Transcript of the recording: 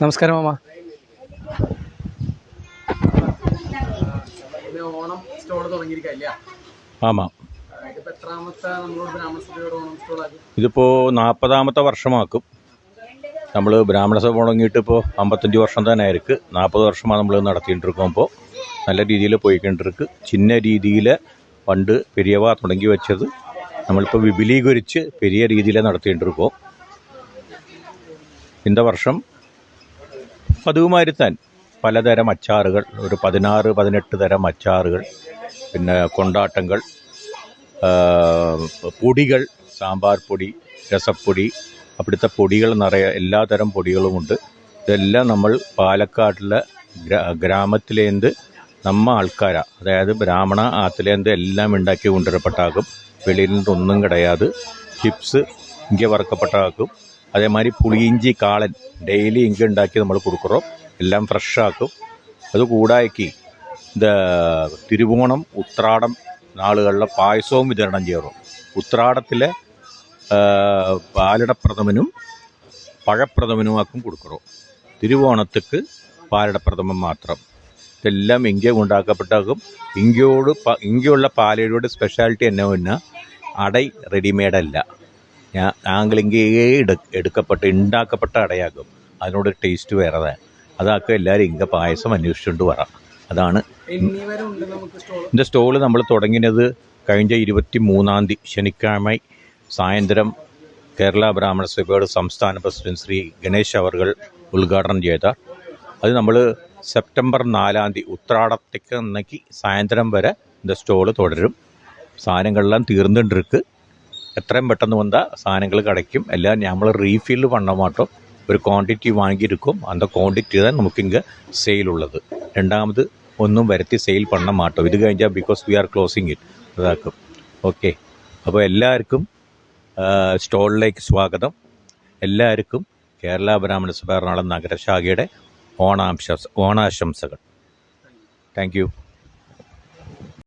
നമസ്കാരം മാമ ഇത് ഓണം സ്റ്റോൾ തുടങ്ങിയിരിക്കില്ല ആമാം ഇതിപ്പോ എത്രാമത്തെ നമ്മളോട് ബ്രാഹ്മണസഭയോട് ഓണം സ്റ്റോൾ ആക്കി ഇതിപ്പോൾ നാൽപ്പതാമത്തെ വർഷമാക്കും നമ്മൾ ബ്രാഹ്മണ സഭ തുടങ്ങിയിട്ട് ഇപ്പോൾ അമ്പത്തഞ്ച് വർഷം തന്നെ ആയിരിക്കും നാൽപ്പത് വർഷമാണ് നമ്മൾ നടത്തിയിട്ടിരിക്കുമ്പോൾ നല്ല രീതിയിൽ പോയിക്കൊണ്ടിരിക്ക് ചിന്ന രീതിയിൽ പണ്ട് പെരിയവ തുടങ്ങി വെച്ചത് നമ്മളിപ്പോൾ വിപുലീകരിച്ച് പെരിയ രീതിയിൽ നടത്തിയിട്ടിരിക്കും இந்த വർഷം പതിവുമാതിരി തന്നെ പലതരം അച്ചാറുകൾ ഒരു പതിനാറ് പതിനെട്ട് തരം അച്ചാറുകൾ പിന്നെ കൊണ്ടാട്ടങ്ങൾ പൊടികൾ സാമ്പാർ പൊടി രസപ്പൊടി അവിടുത്തെ പൊടികൾ നിറയെ എല്ലാ തരം പൊടികളുമുണ്ട്. ഇതെല്ലാം നമ്മൾ പാലക്കാട്ടിലെ ഗ്രാ ഗ്രാമത്തിലേന്ത് നമ്മ ആൾക്കാരാ. അതായത് ബ്രാഹ്മണ ആത്തിലേന്ത് എല്ലാം ഉണ്ടാക്കി കൊണ്ടുവരപ്പെട്ടാക്കും വെളിയിൽ നിന്നൊന്നും കിടയാതെ ചിപ്സ് ഇങ്ങനെ വറക്കപ്പെട്ടാക്കും അതേമാതിരി പുളിയിഞ്ചി കാളൻ ഡെയിലി ഇങ്ക ഉണ്ടാക്കി നമ്മൾ കൊടുക്കുറോ. എല്ലാം ഫ്രഷാക്കും അത് കൂടാക്കി ഇത് തിരുവോണം ഉത്രാടം നാളുകളിലെ പായസവും വിതരണം ചെയ്യണം ഉത്രാടത്തിലെ പാലടപ്രഥമനും പഴപ്രഥമനുമാക്കും കൊടുക്കറോ. തിരുവോണത്തിക്ക് പാലടപ്രഥമൻ മാത്രം. ഇതെല്ലാം ഇങ്ക ഉണ്ടാക്കപ്പെട്ടാകും ഇങ്കയോട് ഇങ്കയുള്ള പാലയുടെ സ്പെഷ്യാലിറ്റി എന്നെ പിന്നെ അടൈ റെഡിമെയ്ഡല്ല ഞാൻ താങ്കൾ ഇങ്കേയേ എടുക്കപ്പെട്ട ഉണ്ടാക്കപ്പെട്ട അടയാക്കും അതിനോട് ടേസ്റ്റ് വേറെ അതാക്കുക എല്ലാവരും ഇങ്ക പായസം അന്വേഷിച്ചുകൊണ്ട് വരാം. അതാണ് എന്റെ സ്റ്റോൾ നമ്മൾ തുടങ്ങിയത് കഴിഞ്ഞ ഇരുപത്തി മൂന്നാം തീയതി ശനിക്കാഴ്മ സായന്ത്രം കേരള ബ്രാഹ്മണ സഭയുടെ സംസ്ഥാന പ്രസിഡന്റ് ശ്രീ ഗണേശ് അവർകൾ ഉദ്ഘാടനം ചെയ്ത. അത് നമ്മൾ സെപ്റ്റംബർ നാലാം തീയതി ഉത്രാടത്തേക്ക് അന്നേക്ക് സായന്ത്രം വരെ ഇതിന്റെ സ്റ്റോൾ തുടരും. സാധനങ്ങളെല്ലാം തീർന്നിട്ടിരിക്കുക എത്രയും പെട്ടെന്ന് വന്ന സാധനങ്ങൾ கிடைக்கும் എല്ലാം നമ്മൾ റീഫിൽ பண்ண மாட்டோம் ഒരു ക്വാണ്ടിറ്റി വാങ്ങിയിരിക്കും അന്ത ക്വാണ്ടിറ്റി തന്നെ നമുക്ക് ഇങ്ങ് സെയിലുള്ളത് രണ്ടാമത് ഒന്നും വരുത്തി സെയിൽ പണ്ണ മാട്ടോ ഇത് കഴിഞ്ഞാൽ because we are closing it അതാക്കും okay അപ്പോൾ എല്ലാവർക്കും സ്റ്റോളിലേക്ക് സ്വാഗതം. എല്ലാവർക്കും കേരള ബ്രാഹ്മണ സഭ എറണാകുളം നഗരശാഖയുടെ ഓണാംശ ഓണാശംസകൾ. താങ്ക്